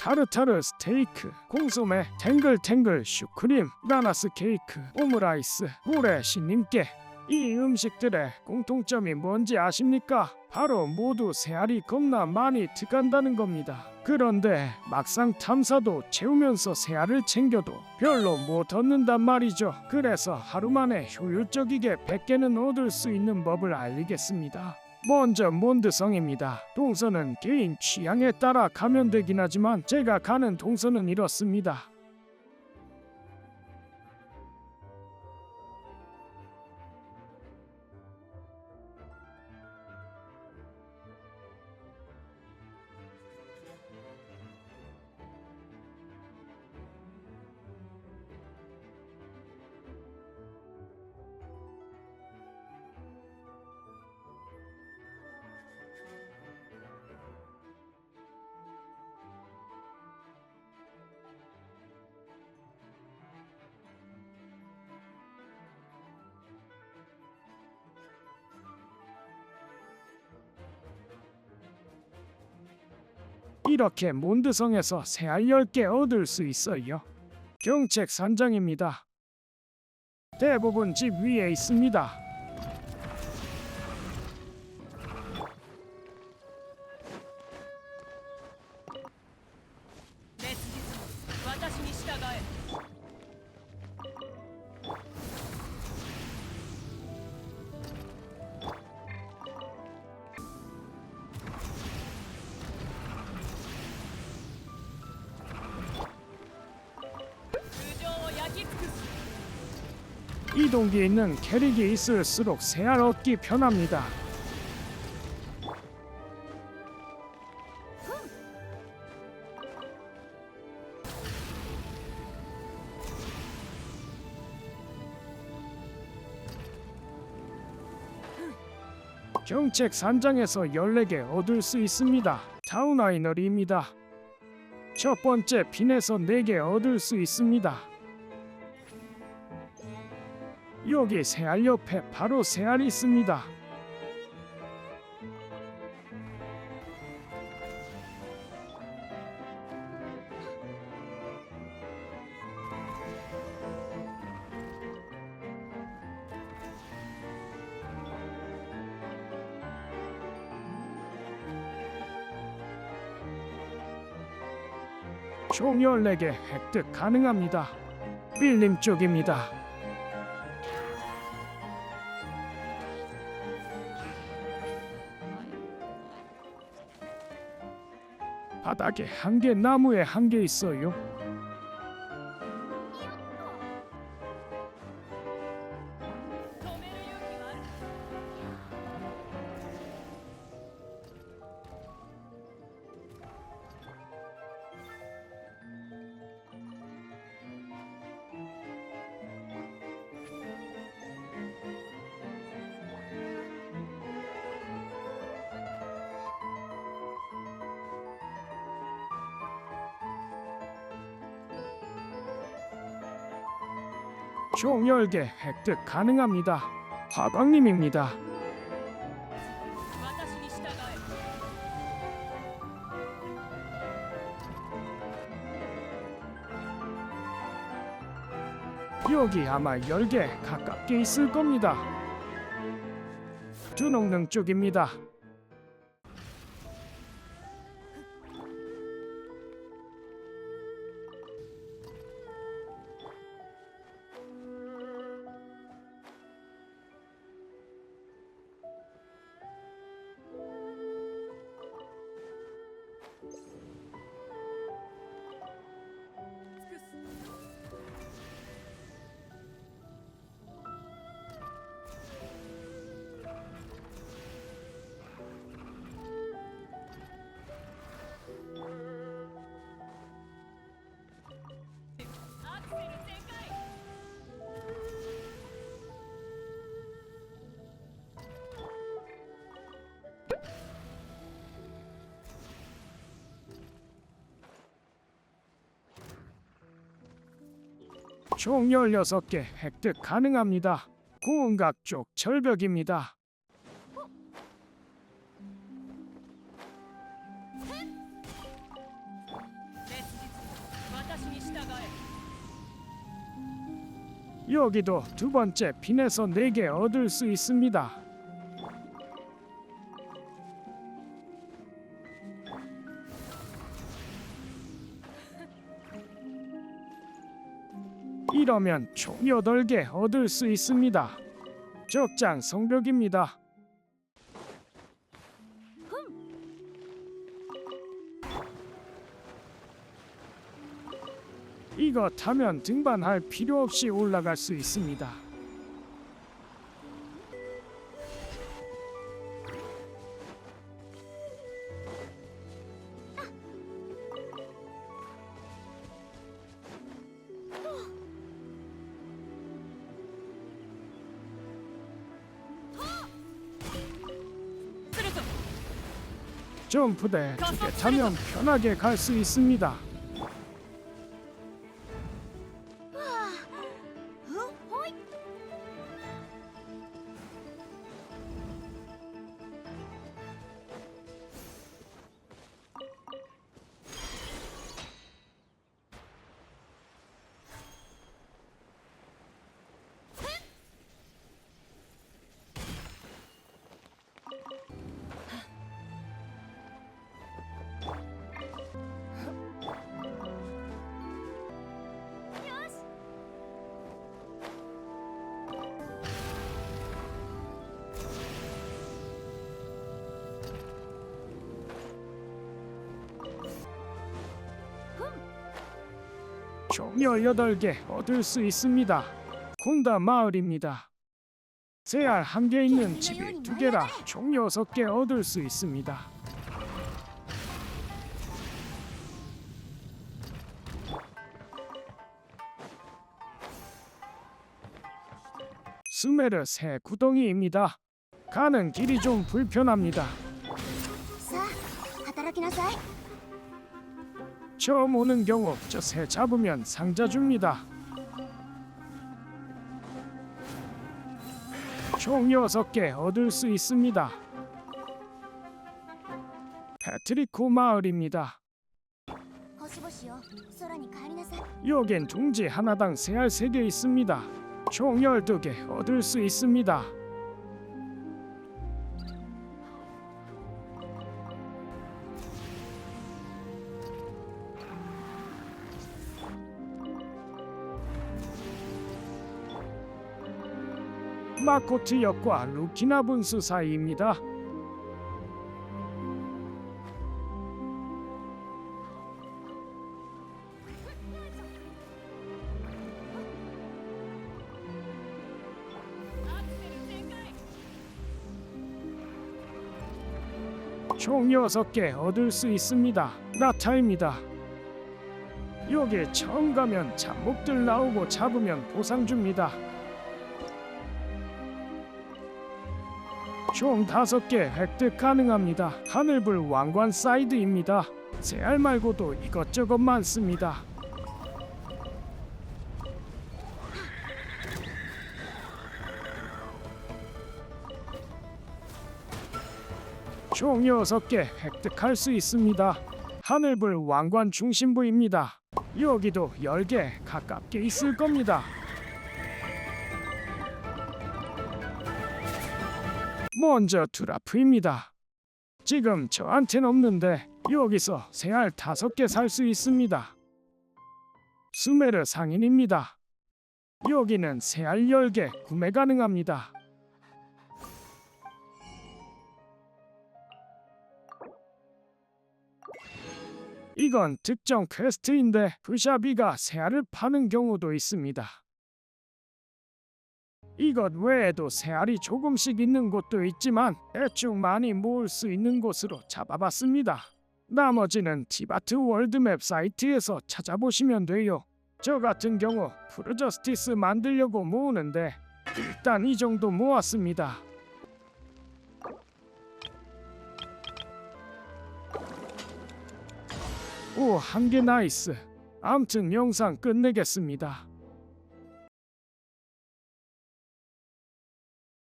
타르타르 스테이크, 공소매, 탱글탱글 슈크림, 바나스 케이크, 오므라이스, 고래 신님께 이 음식들의 공통점이 뭔지 아십니까? 바로 모두 새알이 겁나 많이 들어간다는 겁니다. 그런데 막상 탐사도 채우면서 새알을 챙겨도 별로 못 얻는단 말이죠. 그래서 하루 만에 효율적이게 100개는 얻을 수 있는 법을 알리겠습니다. 먼저 몬드성입니다. 동선은 개인 취향에 따라 가면 되긴 하지만 제가 가는 동선은 이렇습니다. 이렇게 몬드성에서 새알 10개 얻을 수 있어요. 경책 산장입니다. 대부분 집 위에 있습니다. 이동기에 있는 캐릭이 있을수록 새알 얻기 편합니다. 경책 산장에서 14개 얻을 수 있습니다. 타운아이너리입니다. 첫 번째 빈에서 4개 얻을 수 있습니다. 여기 새알 옆에 바로 새알이 있습니다. 총 14개 획득 가능합니다. 빌림 쪽입니다. 바닥에 한 개, 나무에 한 개 있어요. 종열계 획득 가능합니다. 화광님입니다. 여기 아마 열개 가깝게 있을 겁니다. 두농능 쪽입니다. 총 16개 획득 가능합니다. 고운각 쪽 절벽입니다. 여기도 두 번째 핀에서 네개 얻을 수 있습니다. 이러면 총 8개 얻을 수 있습니다. 적장 성벽입니다. 이거 타면 등반할 필요 없이 올라갈 수 있습니다. 점프대 타면 편하게 갈 수 있습니다. 총 18개 얻을 수 있습니다. 콩다 마을입니다. 새알 한 개 있는 집이 두 개라 총 6개 얻을 수 있습니다. 스메르 새 구덩이입니다. 가는 길이 좀 불편합니다. 자, 처음 오는 경우 저 새 잡으면 상자 줍니다. 총 6개 얻을 수 있습니다. 패트리코 마을입니다. 여긴 둥지 하나당 3알 3개 있습니다. 총 12개 얻을 수 있습니다. 마코트 역과 루키나 분수 사이입니다. 총 6개 얻을 수 있습니다. 나타입니다. 여기 처음 가면 잡목들 나오고 잡으면 보상 줍니다. 총 5개 획득 가능합니다. 하늘불 왕관 사이드입니다. 새알 말고도 이것저것 많습니다. 총 6개 획득할 수 있습니다. 하늘불 왕관 중심부입니다. 여기도 10개 가깝게 있을 겁니다. 먼저 드라프입니다. 지금 저한텐 없는데 여기서 새알 5개 살 수 있습니다. 수메르 상인입니다. 여기는 새알 10개 구매 가능합니다. 이건 특정 퀘스트인데 부샤비가 새알을 파는 경우도 있습니다. 이것 외에도 새알이 조금씩 있는 곳도 있지만 대충 많이 모을 수 있는 곳으로 잡아봤습니다. 나머지는 티바트 월드맵 사이트에서 찾아보시면 돼요. 저 같은 경우 프로저스티스 만들려고 모으는데 일단 이 정도 모았습니다. 오, 한 개 나이스. 암튼 영상 끝내겠습니다.